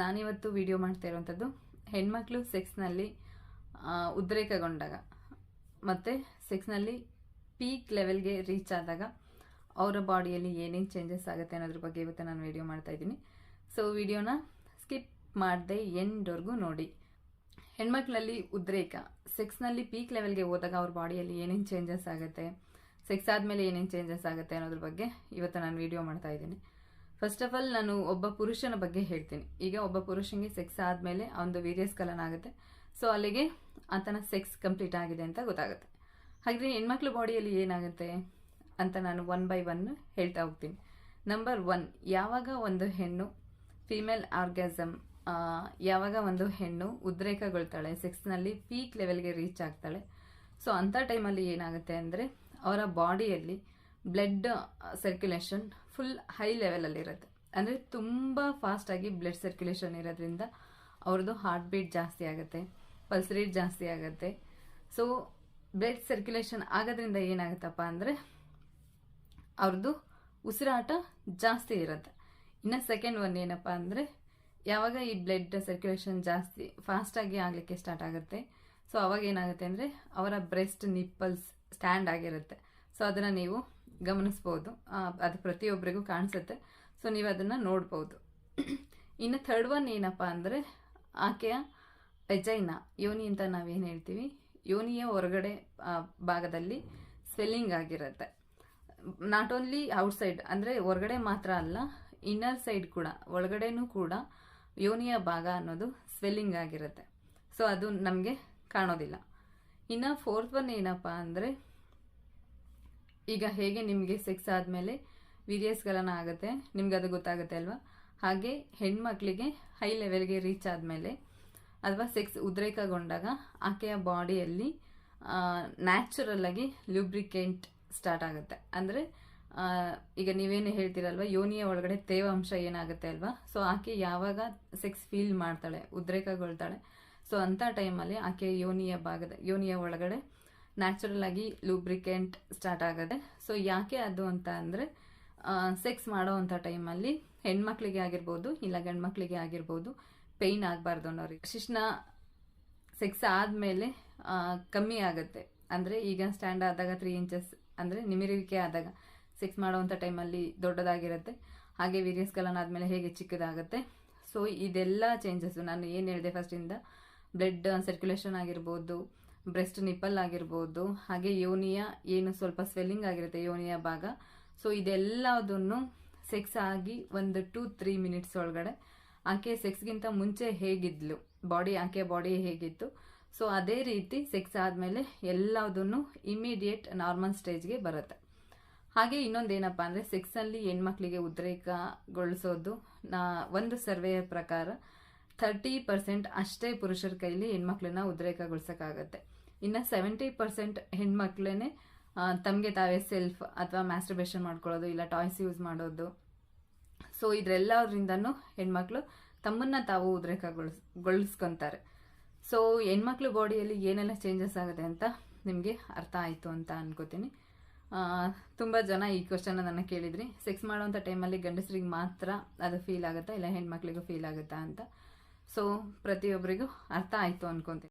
ನಾನಿವತ್ತು ವಿಡಿಯೋ ಮಾಡ್ತಾ ಇರುವಂಥದ್ದು ಹೆಣ್ಮಕ್ಳು ಸೆಕ್ಸ್ನಲ್ಲಿ ಉದ್ರೇಕಗೊಂಡಾಗ. ಮತ್ತು ಸೆಕ್ಸ್ನಲ್ಲಿ ಪೀಕ್ ಲೆವೆಲ್ಗೆ ರೀಚ್ ಆದಾಗ ಅವರ ಬಾಡಿಯಲ್ಲಿ ಏನೇನು ಚೇಂಜಸ್ ಆಗುತ್ತೆ ಅನ್ನೋದ್ರ ಬಗ್ಗೆ ಇವತ್ತು ನಾನು ವಿಡಿಯೋ ಮಾಡ್ತಾ ಇದ್ದೀನಿ. ಸೊ ವಿಡಿಯೋನ ಸ್ಕಿಪ್ ಮಾಡದೆ ಎಂಡ್ವರೆಗೂ ನೋಡಿ. ಹೆಣ್ಮಕ್ಳಲ್ಲಿ ಉದ್ರೇಕ. ಸೆಕ್ಸ್ನಲ್ಲಿ ಪೀಕ್ ಲೆವೆಲ್ಗೆ ಹೋದಾಗ ಅವ್ರ ಬಾಡಿಯಲ್ಲಿ ಏನೇನು ಚೇಂಜಸ್ ಆಗುತ್ತೆ ಸೆಕ್ಸ್ ಆದಮೇಲೆ ಏನೇನು ಚೇಂಜಸ್ ಆಗುತ್ತೆ ಅನ್ನೋದ್ರ ಬಗ್ಗೆ ಇವತ್ತು ನಾನು ವಿಡಿಯೋ ಮಾಡ್ತಾ ಇದ್ದೀನಿ. ಫಸ್ಟ್ ಆಫ್ ಆಲ್ ನಾನು ಒಬ್ಬ ಪುರುಷನ ಬಗ್ಗೆ ಹೇಳ್ತೀನಿ. ಈಗ ಒಬ್ಬ ಪುರುಷನಿಗೆ ಸೆಕ್ಸ್ ಆದಮೇಲೆ ಅವನದು ವೀರ್ಯಸ್ಖಲನ ಆಗುತ್ತೆ. ಸೊ ಅಲ್ಲಿಗೆ ಆತನ ಸೆಕ್ಸ್ ಕಂಪ್ಲೀಟ್ ಆಗಿದೆ ಅಂತ ಗೊತ್ತಾಗುತ್ತೆ. ಹಾಗೆ ಹೆಣ್ಮಕ್ಳ ಬಾಡಿಯಲ್ಲಿ ಏನಾಗುತ್ತೆ ಅಂತ ನಾನು ಒನ್ ಬೈ ಒನ್ ಹೇಳ್ತಾ ಹೋಗ್ತೀನಿ. ನಂಬರ್ ಒನ್ ಯಾವಾಗ ಒಂದು ಹೆಣ್ಣು ಫೀಮೇಲ್ ಆರ್ಗ್ಯಾಸಮ್ ಯಾವಾಗ ಒಂದು ಹೆಣ್ಣು ಉದ್ರೇಕಗೊಳ್ತಾಳೆ ಸೆಕ್ಸ್ನಲ್ಲಿ ಪೀಕ್ ಲೆವೆಲ್ಗೆ ರೀಚ್ ಆಗ್ತಾಳೆ. ಸೊ ಅಂಥ ಟೈಮಲ್ಲಿ ಏನಾಗುತ್ತೆ ಅಂದರೆ ಅವರ ಬಾಡಿಯಲ್ಲಿ ಬ್ಲಡ್ ಸರ್ಕ್ಯುಲೇಷನ್ ಫುಲ್ ಹೈ ಲೆವೆಲಲ್ಲಿ ಇರುತ್ತೆ. ಅಂದರೆ ತುಂಬ ಫಾಸ್ಟಾಗಿ ಬ್ಲಡ್ ಸರ್ಕ್ಯುಲೇಷನ್ ಇರೋದ್ರಿಂದ ಅವ್ರದ್ದು ಹಾರ್ಟ್ ಬೀಟ್ ಜಾಸ್ತಿ ಆಗುತ್ತೆ ಪಲ್ಸ್ ರೇಟ್ ಜಾಸ್ತಿ ಆಗುತ್ತೆ. ಸೊ ಬ್ಲಡ್ ಸರ್ಕ್ಯುಲೇಷನ್ ಆಗೋದ್ರಿಂದ ಏನಾಗುತ್ತಪ್ಪ ಅಂದರೆ ಅವ್ರದ್ದು ಉಸಿರಾಟ ಜಾಸ್ತಿ ಇರುತ್ತೆ. ಇನ್ನು ಸೆಕೆಂಡ್ ಒನ್ ಏನಪ್ಪ ಅಂದರೆ ಯಾವಾಗ ಈ ಬ್ಲಡ್ ಸರ್ಕ್ಯುಲೇಷನ್ ಜಾಸ್ತಿ ಫಾಸ್ಟಾಗಿ ಆಗಲಿಕ್ಕೆ ಸ್ಟಾರ್ಟ್ ಆಗುತ್ತೆ. ಸೊ ಅವಾಗ ಏನಾಗುತ್ತೆ ಅಂದರೆ ಅವರ ಬ್ರೆಸ್ಟ್ ನಿಪ್ಪಲ್ಸ್ ಸ್ಟ್ಯಾಂಡ್ ಆಗಿರುತ್ತೆ. ಸೊ ಅದನ್ನು ನೀವು ಗಮನಿಸ್ಬೋದು. ಅದು ಪ್ರತಿಯೊಬ್ಬರಿಗೂ ಕಾಣಿಸುತ್ತೆ. ಸೊ ನೀವು ಅದನ್ನು ನೋಡ್ಬೋದು. ಇನ್ನು ಥರ್ಡ್ ಒನ್ ಏನಪ್ಪ ಅಂದರೆ, ಆಕೆಯ ಪೆಜೈನ ಯೋನಿ ಅಂತ ನಾವೇನು ಹೇಳ್ತೀವಿ? ಯೋನಿಯ ಹೊರಗಡೆ ಭಾಗದಲ್ಲಿ ಸ್ವೆಲ್ಲಿಂಗ್ ಆಗಿರುತ್ತೆ. ನಾಟ್ ಓನ್ಲಿ ಔಟ್ಸೈಡ್ ಅಂದರೆ ಹೊರಗಡೆ ಮಾತ್ರ ಅಲ್ಲ ಇನ್ನರ್ ಸೈಡ್ ಕೂಡ, ಒಳಗಡೆನೂ ಕೂಡ ಯೋನಿಯ ಭಾಗ ಅನ್ನೋದು ಸ್ವೆಲ್ಲಿಂಗ್ ಆಗಿರುತ್ತೆ. ಸೊ ಅದು ನಮಗೆ ಕಾಣೋದಿಲ್ಲ. ಇನ್ನು ಫೋರ್ತ್ ಒನ್ ಏನಪ್ಪ ಅಂದರೆ ಈಗ ಹೇಗೆ ನಿಮಗೆ ಸೆಕ್ಸ್ ಆದಮೇಲೆ ವೀರಿಯಸ್ಗಳನ್ನ ಆಗುತ್ತೆ, ನಿಮ್ಗೆ ಅದು ಗೊತ್ತಾಗುತ್ತೆ ಅಲ್ವಾ? ಹಾಗೆ ಹೆಣ್ಮಕ್ಳಿಗೆ ಹೈ ಲೆವೆಲ್ಗೆ ರೀಚ್ ಆದಮೇಲೆ ಅಥವಾ ಸೆಕ್ಸ್ ಉದ್ರೇಕಗೊಂಡಾಗ ಆಕೆಯ ಬಾಡಿಯಲ್ಲಿ ನ್ಯಾಚುರಲ್ಲಾಗಿ ಲ್ಯೂಬ್ರಿಕೆಂಟ್ ಸ್ಟಾರ್ಟ್ ಆಗುತ್ತೆ. ಅಂದರೆ ಈಗ ನೀವೇನು ಹೇಳ್ತೀರಲ್ವ, ಯೋನಿಯ ಒಳಗಡೆ ತೇವಾಂಶ ಏನಾಗುತ್ತೆ ಅಲ್ವಾ? ಸೊ ಆಕೆ ಯಾವಾಗ ಸೆಕ್ಸ್ ಫೀಲ್ ಮಾಡ್ತಾಳೆ, ಉದ್ರೇಕಗೊಳ್ತಾಳೆ? ಸೊ ಅಂಥ ಟೈಮಲ್ಲಿ ಆಕೆ ಯೋನಿಯ ಭಾಗದ, ಯೋನಿಯ ಒಳಗಡೆ ನ್ಯಾಚುರಲ್ ಆಗಿ ಲೂಬ್ರಿಕೆಂಟ್ ಸ್ಟಾರ್ಟ್ ಆಗುತ್ತೆ. ಸೊ ಯಾಕೆ ಅದು ಅಂತ ಅಂದರೆ ಸೆಕ್ಸ್ ಮಾಡೋ ಅಂಥ ಟೈಮಲ್ಲಿ ಹೆಣ್ಮಕ್ಳಿಗೆ ಆಗಿರ್ಬೋದು, ಇಲ್ಲ ಗಂಡ್ಮಕ್ಳಿಗೆ ಆಗಿರ್ಬೋದು ಪೇಯ್ನ್ ಆಗಬಾರ್ದು ಅನ್ನೋರಿಗೆ. ಶಿಶ್ನ ಸೆಕ್ಸ್ ಆದಮೇಲೆ ಕಮ್ಮಿ ಆಗುತ್ತೆ. ಅಂದರೆ ಈಗ ಸ್ಟ್ಯಾಂಡ್ ಆದಾಗ ತ್ರೀ ಇಂಚಸ್ ಅಂದರೆ ನಿಮಿರುವಿಕೆ ಆದಾಗ ಸೆಕ್ಸ್ ಮಾಡೋವಂಥ ಟೈಮಲ್ಲಿ ದೊಡ್ಡದಾಗಿರುತ್ತೆ. ಹಾಗೆ ವೀರ್ಯಸ್ಖಲನ ಆದಮೇಲೆ ಹೇಗೆ ಚಿಕ್ಕದಾಗುತ್ತೆ. ಸೊ ಇದೆಲ್ಲ ಚೇಂಜಸ್ಸು ನಾನು ಏನು ಹೇಳಿದೆ ಫಸ್ಟಿಂದ ಬ್ಲಡ್ ಸರ್ಕ್ಯುಲೇಷನ್ ಆಗಿರ್ಬೋದು ಬ್ರೆಸ್ಟ್ ನಿಪ್ಪಲ್ ಆಗಿರ್ಬೋದು, ಹಾಗೆ ಯೋನಿಯ ಏನು ಸ್ವಲ್ಪ ಸ್ವೆಲ್ಲಿಂಗ್ ಆಗಿರುತ್ತೆ, ಯೋನಿಯ ಭಾಗ. ಸೊ ಇದೆಲ್ಲದನ್ನು ಸೆಕ್ಸ್ ಆಗಿ ಒಂದು ಟು ತ್ರೀ ಮಿನಿಟ್ಸ್ ಒಳಗಡೆ. ಆಕೆ ಸೆಕ್ಸ್ಗಿಂತ ಮುಂಚೆ ಹೇಗಿದ್ಲು? ಬಾಡಿ ಆಕೆ ಬಾಡಿ ಹೇಗಿತ್ತು? ಸೊ ಅದೇ ರೀತಿ ಸೆಕ್ಸ್ ಆದಮೇಲೆ ಎಲ್ಲದನ್ನು ಇಮಿಡಿಯೇಟ್ ನಾರ್ಮಲ್ ಸ್ಟೇಜ್ಗೆ ಬರುತ್ತೆ. ಹಾಗೆ ಇನ್ನೊಂದೇನಪ್ಪ ಅಂದರೆ ಸೆಕ್ಸಲ್ಲಿ ಹೆಣ್ಮಕ್ಳಿಗೆ ಉದ್ರೇಕಗೊಳಿಸೋದು. ನಾ, ಒಂದು ಸರ್ವೆಯ ಪ್ರಕಾರ ಥರ್ಟಿ ಪರ್ಸೆಂಟ್ ಅಷ್ಟೇ ಪುರುಷರ ಕೈಲಿ ಹೆಣ್ಮಕ್ಳನ್ನ ಉದ್ರೇಕಗೊಳಿಸೋಕ್ಕಾಗತ್ತೆ. ಇನ್ನು ಸೆವೆಂಟಿ ಪರ್ಸೆಂಟ್ ಹೆಣ್ಮಕ್ಳೇ ತಮಗೆ ತಾವೇ ಸೆಲ್ಫ್ ಅಥವಾ ಮ್ಯಾಸ್ಟರ್ಬೇಷನ್ ಮಾಡ್ಕೊಳ್ಳೋದು ಇಲ್ಲ ಟಾಯ್ಸ್ ಯೂಸ್ ಮಾಡೋದು. ಸೊ ಇದರೆಲ್ಲದ್ರಿಂದನೂ ಹೆಣ್ಮಕ್ಳು ತಮ್ಮನ್ನ ತಾವು ಉದ್ರೇಕಗೊಳಿಸ್ ಗೊಳಿಸ್ಕೊಂತಾರೆ ಸೊ ಹೆಣ್ಮಕ್ಳು ಬಾಡಿಯಲ್ಲಿ ಏನೆಲ್ಲ ಚೇಂಜಸ್ ಆಗುತ್ತೆ ಅಂತ ನಿಮಗೆ ಅರ್ಥ ಆಯಿತು ಅಂತ ಅನ್ಕೋತೀನಿ. ತುಂಬ ಜನ ಈ ಕ್ವಶನ್ನ ನನ್ನ ಕೇಳಿದ್ರಿ. ಸೆಕ್ಸ್ ಮಾಡೋವಂಥ ಟೈಮಲ್ಲಿ ಗಂಡಸರಿಗೆ ಮಾತ್ರ ಅದು ಫೀಲ್ ಆಗುತ್ತಾ ಇಲ್ಲ ಹೆಣ್ಮಕ್ಳಿಗೂ ಫೀಲ್ ಆಗುತ್ತಾ ಅಂತ? ಸೊ ಪ್ರತಿಯೊಬ್ಬರಿಗೂ ಅರ್ಥ ಆಯಿತು ಅನ್ಕೊತೀನಿ.